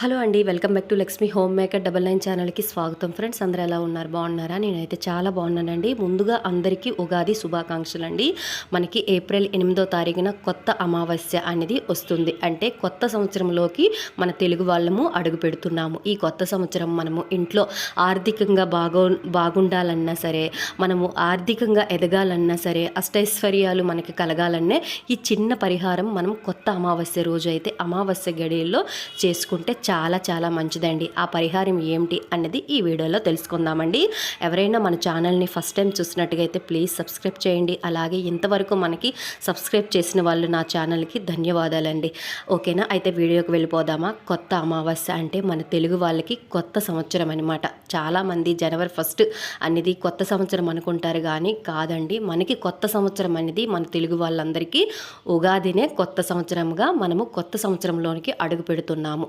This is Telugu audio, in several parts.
హలో అండి welcome back to Lakshmi home maker double nine ఛానల్కి స్వాగతం. ఫ్రెండ్స్ అందరూ ఎలా ఉన్నారు? బాగున్నారా? నేనైతే చాలా బాగున్నానండి. ముందుగా అందరికీ ఉగాది శుభాకాంక్షలు అండి మనకి ఏప్రిల్ ఎనిమిదో తారీఖున కొత్త అమావాస్య అనేది వస్తుంది. అంటే కొత్త సంవత్సరంలోకి మన తెలుగు వాళ్ళము అడుగు పెడుతున్నాము. ఈ కొత్త సంవత్సరం మనము ఇంట్లో ఆర్థికంగా బాగో బాగుండాలన్నా సరే మనము ఆర్థికంగా ఎదగాలన్నా సరే అష్టైశ్వర్యాలు మనకి కలగాలన్నే ఈ చిన్న పరిహారం మనం కొత్త అమావాస్య రోజు అయితే అమావాస్య గడియల్లో చేసుకుంటే చాలా చాలా మంచిదండి. ఆ పరిహారం ఏమిటి అన్నది ఈ వీడియోలో తెలుసుకుందామండి. ఎవరైనా మన ఛానల్ని ఫస్ట్ టైం చూసినట్టుగా అయితే ప్లీజ్ సబ్స్క్రైబ్ చేయండి. అలాగే ఇంతవరకు మనకి సబ్స్క్రైబ్ చేసిన వాళ్ళు నా ఛానల్కి ధన్యవాదాలండి. ఓకేనా? అయితే వీడియోకి వెళ్ళిపోదామా? కొత్త అమావాస్య అంటే మన తెలుగు వాళ్ళకి కొత్త సంవత్సరం అనమాట చాలామంది జనవరి ఫస్ట్ అనేది కొత్త సంవత్సరం అనుకుంటారు కానీ కాదండి. మనకి కొత్త సంవత్సరం అనేది మన తెలుగు వాళ్ళందరికీ ఉగాదినే కొత్త సంవత్సరంగా మనము కొత్త సంవత్సరంలోనికి అడుగు పెడుతున్నాము.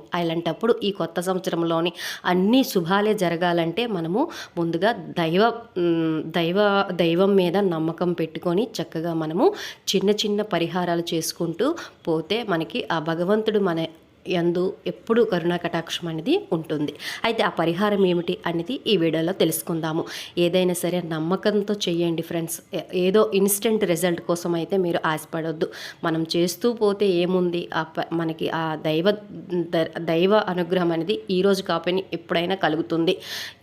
అలాంటప్పుడు ఈ కొత్త సంవత్సరంలోని అన్ని శుభాలే జరగాలంటే మనము ముందుగా దైవ దైవ దైవం మీద నమ్మకం పెట్టుకొని చక్కగా మనము చిన్న చిన్న పరిహారాలు చేసుకుంటూ పోతే మనకి ఆ భగవంతుడు మన యందు ఎప్పుడూ కరుణా కటాక్షం అనేది ఉంటుంది. అయితే ఆ పరిహారం ఏమిటి అనేది ఈ వీడియోలో తెలుసుకుందాము. ఏదైనా సరే నమ్మకంతో చేయండి ఫ్రెండ్స్. ఏదో ఇన్స్టెంట్ రిజల్ట్ కోసం అయితే మీరు ఆశపడొద్దు. మనం చేస్తూ పోతే ఏముంది? ఆ ప- మనకి ఆ దైవ దైవ అనుగ్రహం అనేది ఈరోజు కాపని ఎప్పుడైనా కలుగుతుంది.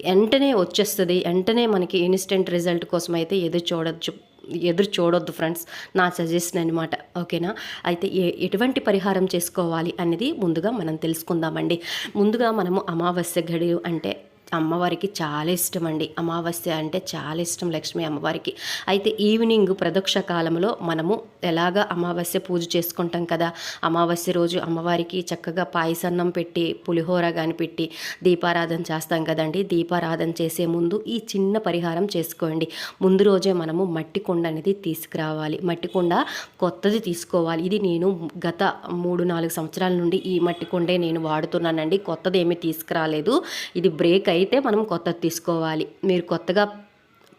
వెంటనే వచ్చేస్తుంది. వెంటనే మనకి ఇన్స్టెంట్ రిజల్ట్ కోసం అయితే ఎదురు చూడొచ్చు. ఎదురు చూడొద్దు ఫ్రెండ్స్ నా సజెషన్ అనమాట ఓకేనా? అయితే ఏ ఎటువంటి పరిహారం చేసుకోవాలి అనేది ముందుగా మనం తెలుసుకుందామండి. ముందుగా మనము అమావాస్య గడి అంటే అమ్మవారికి చాలా ఇష్టం అండి అమావాస్య అంటే చాలా ఇష్టం లక్ష్మీ అమ్మవారికి. అయితే ఈవినింగ్ ప్రదక్ష కాలంలో మనము ఎలాగా అమావాస్య పూజ చేసుకుంటాం కదా? అమావాస్య రోజు అమ్మవారికి చక్కగా పాయసన్నం పెట్టి పులిహోర కానీ పెట్టి దీపారాధన చేస్తాం కదండి. దీపారాధన చేసే ముందు ఈ చిన్న పరిహారం చేసుకోండి. ముందు రోజే మనము మట్టి కుండ అనేది తీసుకురావాలి. మట్టి కుండ కొత్తది తీసుకోవాలి. ఇది నేను గత మూడు నాలుగు సంవత్సరాల నుండి ఈ మట్టి కుండే నేను వాడుతున్నానండి. కొత్తది ఏమీ తీసుకురాలేదు. ఇది బ్రేక్ అయితే మనం కొత్తది తీసుకోవాలి. మీరు కొత్తగా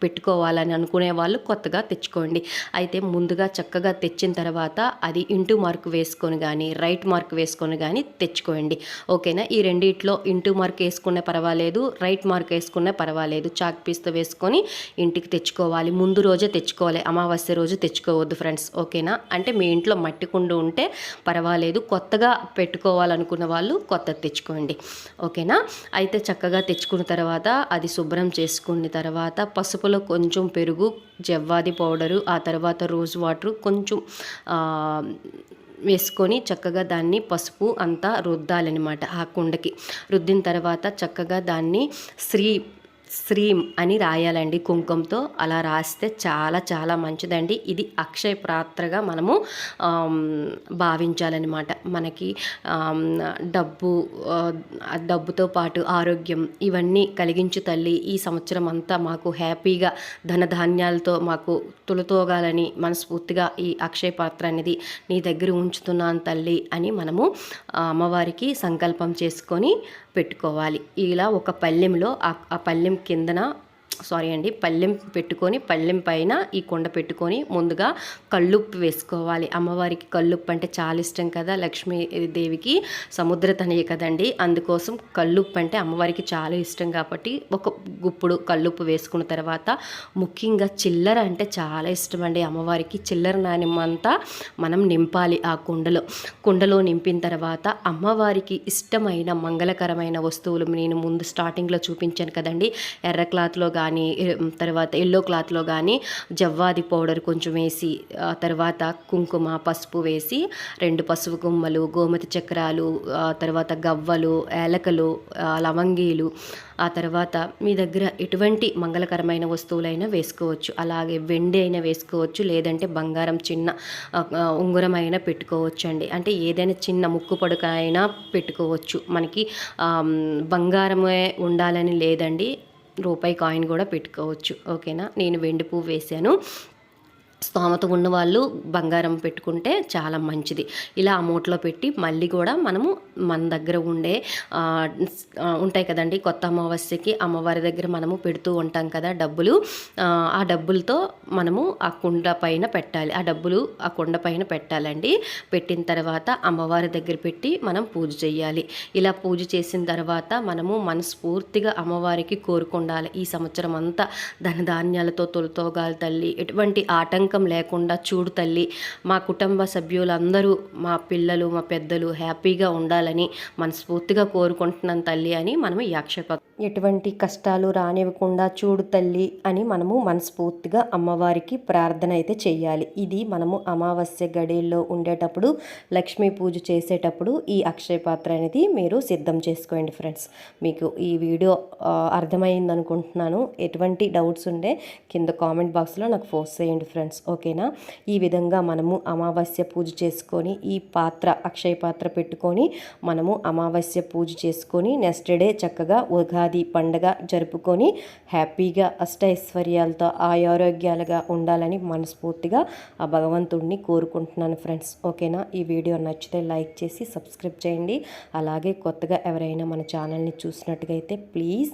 పెట్టుకోవాలని అనుకునే వాళ్ళు కొత్తగా తెచ్చుకోండి. అయితే ముందుగా చక్కగా తెచ్చిన తర్వాత అది ఇంటూ మార్క్ వేసుకొని కానీ రైట్ మార్క్ వేసుకొని కానీ తెచ్చుకోండి. ఓకేనా? ఈ రెండిట్లో ఇంటూ మార్క్ వేసుకునే పర్వాలేదు రైట్ మార్క్ వేసుకునే పర్వాలేదు. చాక్ పీస్తో వేసుకొని ఇంటికి తెచ్చుకోవాలి. ముందు రోజే తెచ్చుకోవాలి. అమావాస్య రోజు తెచ్చుకోవద్దు ఫ్రెండ్స్. ఓకేనా? అంటే మీ ఇంట్లో మట్టి కుండ ఉంటే పర్వాలేదు. కొత్తగా పెట్టుకోవాలనుకున్న వాళ్ళు కొత్తది తెచ్చుకోండి. ఓకేనా? అయితే చక్కగా తెచ్చుకున్న తర్వాత అది శుభ్రం చేసుకున్న తర్వాత పసుపు పసుపులో కొంచెం పెరుగు జవ్వాది పౌడరు ఆ తర్వాత రోజ్ వాటర్ కొంచెం వేసుకొని చక్కగా దాన్ని పసుపు అంతా రుద్దాలన్నమాట ఆ కుండకి. రుద్దిన తర్వాత చక్కగా దాన్ని శ్రీ శ్రీం అని రాయాలండి. కుంకుమతో అలా రాస్తే చాలా చాలా మంచిదండి. ఇది అక్షయ పాత్రగా మనము భావించాలన్నమాట. మనకి డబ్బు డబ్బుతో పాటు ఆరోగ్యం ఇవన్నీ కలిగించు తల్లి ఈ సంవత్సరం అంతా మాకు హ్యాపీగా ధనధాన్యాలతో మాకు తులతోగాలని మనస్ఫూర్తిగా ఈ అక్షయ పాత్ర అనేది నీ దగ్గర ఉంచుతున్నాను తల్లి అని మనము అమ్మవారికి సంకల్పం చేసుకొని పెట్టుకోవాలి. ఇలా ఒక పళ్ళెంలో ఆ పళ్ళెం కిందన సారీ అండి పళ్ళెం పెట్టుకొని పళ్ళెం పైన ఈ కుండ పెట్టుకొని ముందుగా కళ్ళుప్పు వేసుకోవాలి. అమ్మవారికి కళ్ళుప్పు అంటే చాలా ఇష్టం కదా లక్ష్మీదేవికి సముద్ర తనయ కదండి. అందుకోసం కళ్ళుప్పు అంటే అమ్మవారికి చాలా ఇష్టం కాబట్టి ఒక గుప్పుడు కళ్ళుప్పు వేసుకున్న తర్వాత ముఖ్యంగా చిల్లర అంటే చాలా ఇష్టం అండి అమ్మవారికి. చిల్లర నాణ్యమంతా మనం నింపాలి ఆ కుండలో. కుండలో నింపిన తర్వాత అమ్మవారికి ఇష్టమైన మంగళకరమైన వస్తువులు నేను ముందు స్టార్టింగ్లో చూపించాను కదండి. ఎర్ర క్లాత్లో కానీ తర్వాత ఎల్లో క్లాత్లో కానీ జవ్వాది పౌడర్ కొంచెం వేసి తర్వాత కుంకుమ పసుపు వేసి రెండు పసుపు గుమ్మలు గోమతి చక్రాలు తర్వాత గవ్వలు ఏలకలు లవంగీలు ఆ తర్వాత మీ దగ్గర ఎటువంటి మంగళకరమైన వస్తువులైనా వేసుకోవచ్చు. అలాగే వెండి అయినా వేసుకోవచ్చు లేదంటే బంగారం చిన్న ఉంగరం అయినా పెట్టుకోవచ్చు అండి. అంటే ఏదైనా చిన్న ముక్కు పడుక అయినా పెట్టుకోవచ్చు. మనకి బంగారమే ఉండాలని లేదండి. రూపాయి కాయిన్ కూడా పెట్టుకోవచ్చు. ఓకేనా? నేను వెండి పువ్వు వేసాను స్తోమత ఉన్న వాళ్ళు బంగారం పెట్టుకుంటే చాలా మంచిది. ఇలా ఆ మూటలో పెట్టి మళ్ళీ కూడా మనము మన దగ్గర ఉండే ఉంటాయి కదండి కొత్త అమావాస్యకి అమ్మవారి దగ్గర మనము పెడుతూ ఉంటాం కదా డబ్బులు. ఆ, ఆ డబ్బులతో మనము ఆ కుండ పైన పెట్టాలి. ఆ డబ్బులు ఆ కుండ పైన పెట్టాలండి. పెట్టిన తర్వాత అమ్మవారి దగ్గర పెట్టి మనం పూజ చేయాలి ఇలా పూజ చేసిన తర్వాత మనము మనస్ఫూర్తిగా అమ్మవారికి కోరుకుండాలి. ఈ సంవత్సరం అంతా ధనధాన్యాలతో తొలతోగాలి తల్లి ఎటువంటి ఆటంకం లేకుండా చూడు తల్లి మా కుటుంబ సభ్యులందరూ మా పిల్లలు మా పెద్దలు హ్యాపీగా ఉండాలని మనస్ఫూర్తిగా కోరుకుంటున్నాను తల్లి అని మనం యాక్షప ఎటువంటి కష్టాలు రానివ్వకుండా చూడు తల్లి అని మనము మనస్ఫూర్తిగా అమ్మవారికి ప్రార్థన అయితే చేయాలి ఇది మనము అమావాస్య గడిల్లో ఉండేటప్పుడు లక్ష్మీ పూజ చేసేటప్పుడు ఈ అక్షయ పాత్ర అనేది మీరు సిద్ధం చేసుకోండి ఫ్రెండ్స్. మీకు ఈ వీడియో అర్థమైంది అనుకుంటున్నాను ఎటువంటి డౌట్స్ ఉండే కింద కామెంట్ బాక్స్లో నాకు ఫోర్స్ చేయండి ఫ్రెండ్స్. ఓకేనా? ఈ విధంగా మనము అమావాస్య పూజ చేసుకొని ఈ పాత్ర అక్షయ పాత్ర పెట్టుకొని మనము అమావాస్య పూజ చేసుకొని నెక్స్ట్ డే చక్కగా ఉగాది పండగ జరుపుకొని హ్యాపీగా అష్టైశ్వర్యాలతో ఆరోగ్యాలుగా ఉండాలని మనస్ఫూర్తిగా ఆ భగవంతుడిని కోరుకుంటున్నాను ఫ్రెండ్స్. ఓకేనా? ఈ వీడియో నచ్చితే లైక్ చేసి సబ్స్క్రైబ్ చేయండి. అలాగే కొత్తగా ఎవరైనా మన ఛానల్ని చూసినట్టుగా అయితే ప్లీజ్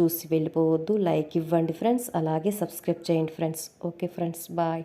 చూసి వెళ్ళిపోవద్దు. లైక్ ఇవ్వండి ఫ్రెండ్స్. అలాగే సబ్స్క్రైబ్ చేయండి ఫ్రెండ్స్. Okay friends. బాయ్.